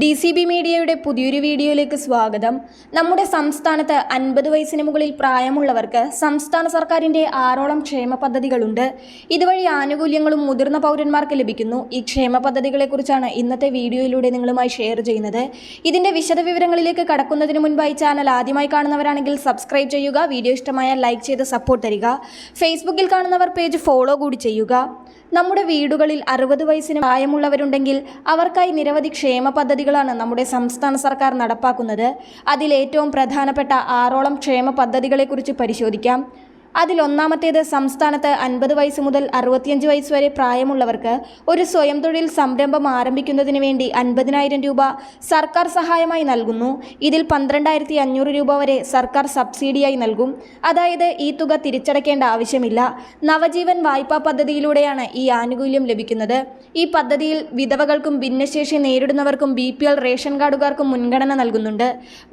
D C B മീഡിയയുടെ പുതിയൊരു വീഡിയോയിലേക്ക് സ്വാഗതം. നമ്മുടെ സംസ്ഥാനത്ത് അൻപത് വയസ്സിന് മുകളിൽ പ്രായമുള്ളവർക്ക് സംസ്ഥാന സർക്കാരിന്റെ ആറോളം ക്ഷേമ പദ്ധതികളുണ്ട്. ഇതുവഴി ആനുകൂല്യങ്ങളും മുതിർന്ന പൗരന്മാർക്ക് ലഭിക്കുന്നു. ഈ ക്ഷേമ പദ്ധതികളെക്കുറിച്ചാണ് ഇന്നത്തെ വീഡിയോയിലൂടെ നിങ്ങളുമായി ഷെയർ ചെയ്യുന്നത്. ഇതിന്റെ വിശദവിവരങ്ങളിലേക്ക് കടക്കുന്നതിന് മുൻപായി ചാനൽ ആദ്യമായി കാണുന്നവരാണെങ്കിൽ സബ്സ്ക്രൈബ് ചെയ്യുക വീഡിയോ ഇഷ്ടമായ ലൈക്ക് ചെയ്ത് സപ്പോർട്ട് തരിക. ഫേസ്ബുക്കിൽ കാണുന്നവർ പേജ് ഫോളോ കൂടി ചെയ്യുക. നമ്മുടെ വീടുകളിൽ അറുപത് വയസ്സിന് പ്രായമുള്ളവരുണ്ടെങ്കിൽ അവർക്കായി നിരവധി ക്ഷേമ പദ്ധതികളാണ് നമ്മുടെ സംസ്ഥാന സർക്കാർ നടപ്പാക്കുന്നത്. അതിൽ ഏറ്റവും പ്രധാനപ്പെട്ട ആറോളം ക്ഷേമ പദ്ധതികളെക്കുറിച്ച് പരിശോധിക്കാം. അതിലൊന്നാമത്തേത് സംസ്ഥാനത്ത് അൻപത് വയസ്സ് മുതൽ അറുപത്തിയഞ്ച് വയസ്സ് വരെ പ്രായമുള്ളവർക്ക് ഒരു സ്വയം തൊഴിൽ സംരംഭം ആരംഭിക്കുന്നതിന് വേണ്ടി അൻപതിനായിരം രൂപ സർക്കാർ സഹായമായി നൽകുന്നു. ഇതിൽ പന്ത്രണ്ടായിരത്തി അഞ്ഞൂറ് രൂപ വരെ സർക്കാർ സബ്സിഡിയായി നൽകും. അതായത് ഈ തുക തിരിച്ചടയ്ക്കേണ്ട ആവശ്യമില്ല. നവജീവൻ വായ്പാ പദ്ധതിയിലൂടെയാണ് ഈ ആനുകൂല്യം ലഭിക്കുന്നത്. ഈ പദ്ധതിയിൽ വിധവകൾക്കും ഭിന്നശേഷി നേരിടുന്നവർക്കും ബി പി എൽ റേഷൻ കാർഡുകാർക്കും മുൻഗണന നൽകുന്നുണ്ട്.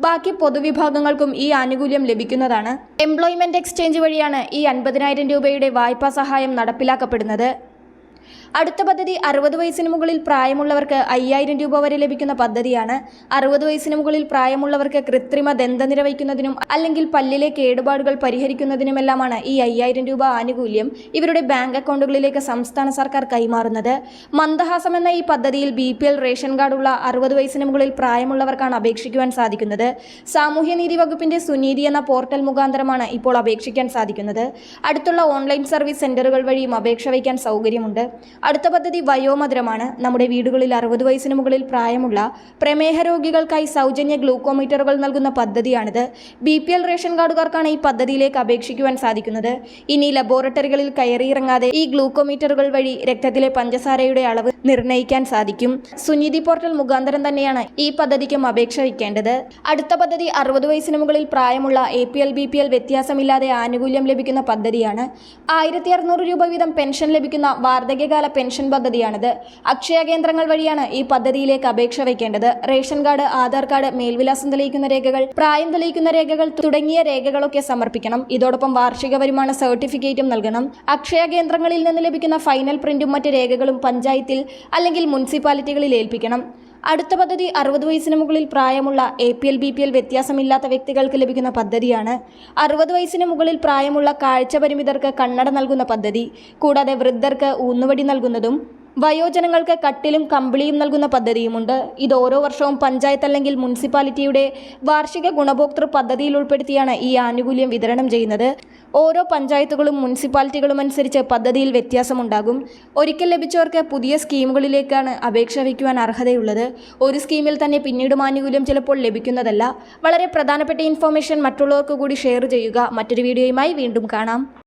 ബാക്കി പൊതുവിഭാഗങ്ങൾക്കും ഈ ആനുകൂല്യം ലഭിക്കുന്നതാണ്. എംപ്ലോയ്മെന്റ് എക്സ്ചേഞ്ച് വഴിയാണ് ഈ അൻപതിനായിരം രൂപയുടെ വായ്പാ സഹായം നടപ്പിലാക്കപ്പെടുന്നത്. അടുത്ത പദ്ധതി അറുപത് വയസ്സിന് മുകളിൽ പ്രായമുള്ളവർക്ക് അയ്യായിരം രൂപ വരെ ലഭിക്കുന്ന പദ്ധതിയാണ്. അറുപത് വയസ്സിന് മുകളിൽ പ്രായമുള്ളവർക്ക് കൃത്രിമ ദന്തനിര വയ്ക്കുന്നതിനും അല്ലെങ്കിൽ പല്ലിലെ കേടുപാടുകൾ പരിഹരിക്കുന്നതിനുമെല്ലാമാണ് ഈ അയ്യായിരം രൂപ ആനുകൂല്യം ഇവരുടെ ബാങ്ക് അക്കൗണ്ടുകളിലേക്ക് സംസ്ഥാന സർക്കാർ കൈമാറുന്നത്. മന്ദഹാസം എന്ന ഈ പദ്ധതിയിൽ ബി പി എൽ റേഷൻ കാർഡുള്ള അറുപത് വയസ്സിന് മുകളിൽ പ്രായമുള്ളവർക്കാണ് അപേക്ഷിക്കുവാൻ സാധിക്കുന്നത്. സാമൂഹ്യനീതി വകുപ്പിന്റെ സുനീതി എന്ന പോർട്ടൽ മുഖാന്തരമാണ് ഇപ്പോൾ അപേക്ഷിക്കാൻ സാധിക്കുന്നത്. അടുത്തുള്ള ഓൺലൈൻ സർവീസ് സെന്ററുകൾ വഴിയും അപേക്ഷ വയ്ക്കാൻ സൗകര്യമുണ്ട്. അടുത്ത പദ്ധതി വയോമധുരമാണ്. നമ്മുടെ വീടുകളിൽ അറുപത് വയസ്സിന് മുകളിൽ പ്രായമുള്ള പ്രമേഹ രോഗികൾക്കായി സൗജന്യ ഗ്ലൂക്കോമീറ്ററുകൾ നൽകുന്ന പദ്ധതിയാണിത്. ബി പി എൽ റേഷൻ കാർഡുകാർക്കാണ് ഈ പദ്ധതിയിലേക്ക് അപേക്ഷിക്കുവാൻ സാധിക്കുന്നത്. ഇനി ലബോറട്ടറികളിൽ കയറിയിറങ്ങാതെ ഈ ഗ്ലൂക്കോമീറ്ററുകൾ വഴി രക്തത്തിലെ പഞ്ചസാരയുടെ അളവ് നിർണയിക്കാൻ സാധിക്കും. സുനീതി പോർട്ടൽ മുഖാന്തരം തന്നെയാണ് ഈ പദ്ധതിക്കും അപേക്ഷ വയ്ക്കേണ്ടത്. അടുത്ത പദ്ധതി അറുപത് വയസ്സിന് മുകളിൽ പ്രായമുള്ള A P L B P L വ്യത്യാസമില്ലാതെ ആനുകൂല്യം ലഭിക്കുന്ന പദ്ധതിയാണ്. ആയിരത്തി അറുന്നൂറ് രൂപ വീതം പെൻഷൻ ലഭിക്കുന്ന വാർദ്ധക്യകാല പെൻഷൻ പദ്ധതിയാണിത്. അക്ഷയ കേന്ദ്രങ്ങൾ വഴിയാണ് ഈ പദ്ധതിയിലേക്ക് അപേക്ഷ വയ്ക്കേണ്ടത്. റേഷൻ കാർഡ് ആധാർ കാർഡ് മേൽവിലാസം തെളിയിക്കുന്ന രേഖകൾ പ്രായം തെളിയിക്കുന്ന രേഖകൾ തുടങ്ങിയ രേഖകളൊക്കെ സമർപ്പിക്കണം. ഇതോടൊപ്പം വാർഷിക വരുമാന സർട്ടിഫിക്കറ്റും നൽകണം. അക്ഷയ കേന്ദ്രങ്ങളിൽ നിന്ന് ലഭിക്കുന്ന ഫൈനൽ പ്രിന്റും മറ്റ് രേഖകളും പഞ്ചായത്തിൽ അല്ലെങ്കിൽ മുനിസിപ്പാലിറ്റികളിൽ ഏൽപ്പിക്കണം. അടുത്ത പദ്ധതി അറുപത് വയസ്സിന് മുകളിൽ പ്രായമുള്ള A P L B P L വ്യത്യാസമില്ലാത്ത വ്യക്തികൾക്ക് ലഭിക്കുന്ന പദ്ധതിയാണ്. അറുപത് വയസ്സിന് മുകളിൽ പ്രായമുള്ള കാഴ്ച പരിമിതർക്ക് കണ്ണട നൽകുന്ന പദ്ധതി. കൂടാതെ വൃദ്ധർക്ക് ഊന്നുവടി നൽകുന്നതും വയോജനങ്ങൾക്ക് കട്ടിലും കമ്പിളിയും നൽകുന്ന പദ്ധതിയുമുണ്ട്. ഇത് ഓരോ വർഷവും പഞ്ചായത്ത് അല്ലെങ്കിൽ മുനിസിപ്പാലിറ്റിയുടെ വാർഷിക ഗുണഭോക്തൃ പദ്ധതിയിൽ ഉൾപ്പെടുത്തിയാണ് ഈ ആനുകൂല്യം വിതരണം ചെയ്യുന്നത്. ഓരോ പഞ്ചായത്തുകളും മുനിസിപ്പാലിറ്റികളും അനുസരിച്ച് പദ്ധതിയിൽ വ്യത്യാസമുണ്ടാകും. ഒരിക്കൽ ലഭിച്ചവർക്ക് പുതിയ സ്കീമുകളിലേക്കാണ് അപേക്ഷ വയ്ക്കുവാൻ അർഹതയുള്ളത്. ഒരു സ്കീമിൽ തന്നെ പിന്നീടും ആനുകൂല്യം ചിലപ്പോൾ ലഭിക്കുന്നതല്ല. വളരെ പ്രധാനപ്പെട്ട ഇൻഫോർമേഷൻ മറ്റുള്ളവർക്ക് കൂടി ഷെയർ ചെയ്യുക. മറ്റൊരു വീഡിയോയുമായി വീണ്ടും കാണാം.